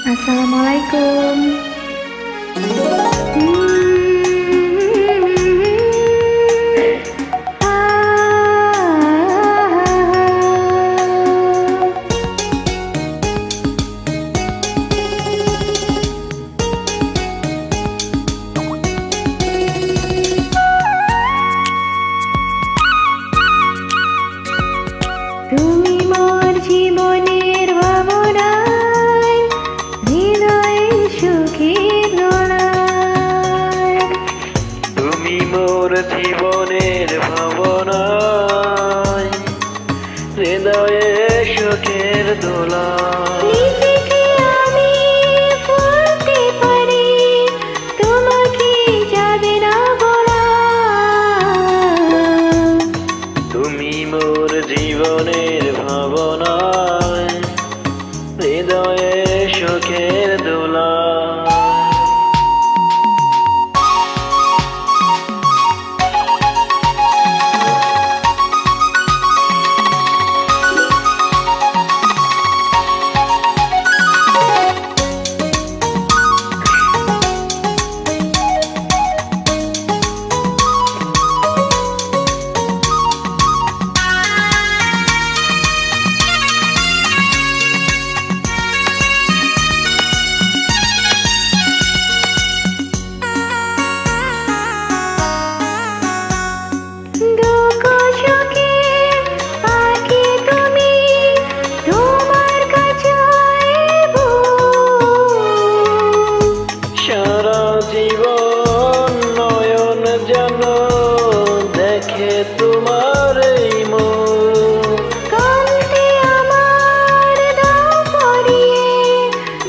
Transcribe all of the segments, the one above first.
Assalamualaikum. Ah. তুমি মোর জীবনের হৃদয়ে সুখের দোলা। তুমি মোর জীবনের ভাবনায় তোমার এই কান্তি আমার দাও পরিয়ে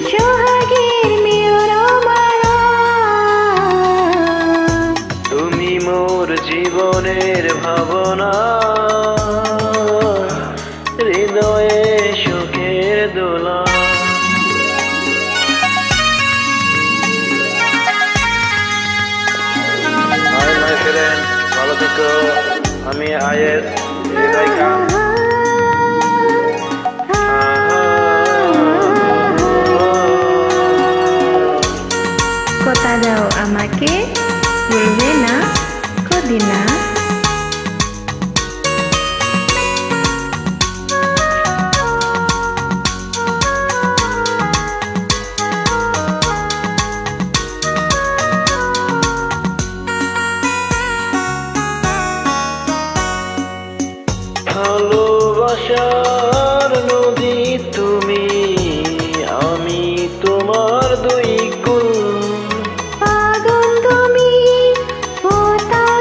সোহাগের মেয়র মারা তুমি মোর জীবনের ভাবনা হৃদয়ে সুখের দোলা। হাই মাই ফ্রেন্ড ভালো থেকো। আমি আয়েস হৃদয় খান কথা দাও আমাকে বলবে না কদিনা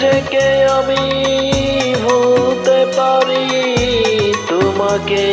নিজেকে আমি ভুলতে পারি। তোমাকে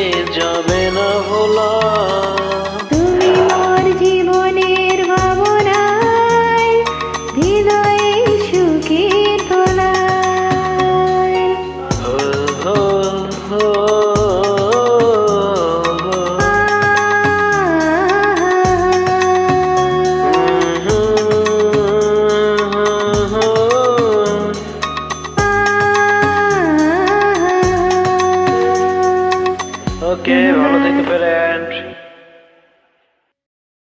ওকে ভালো থেকে ফ্রেন্ড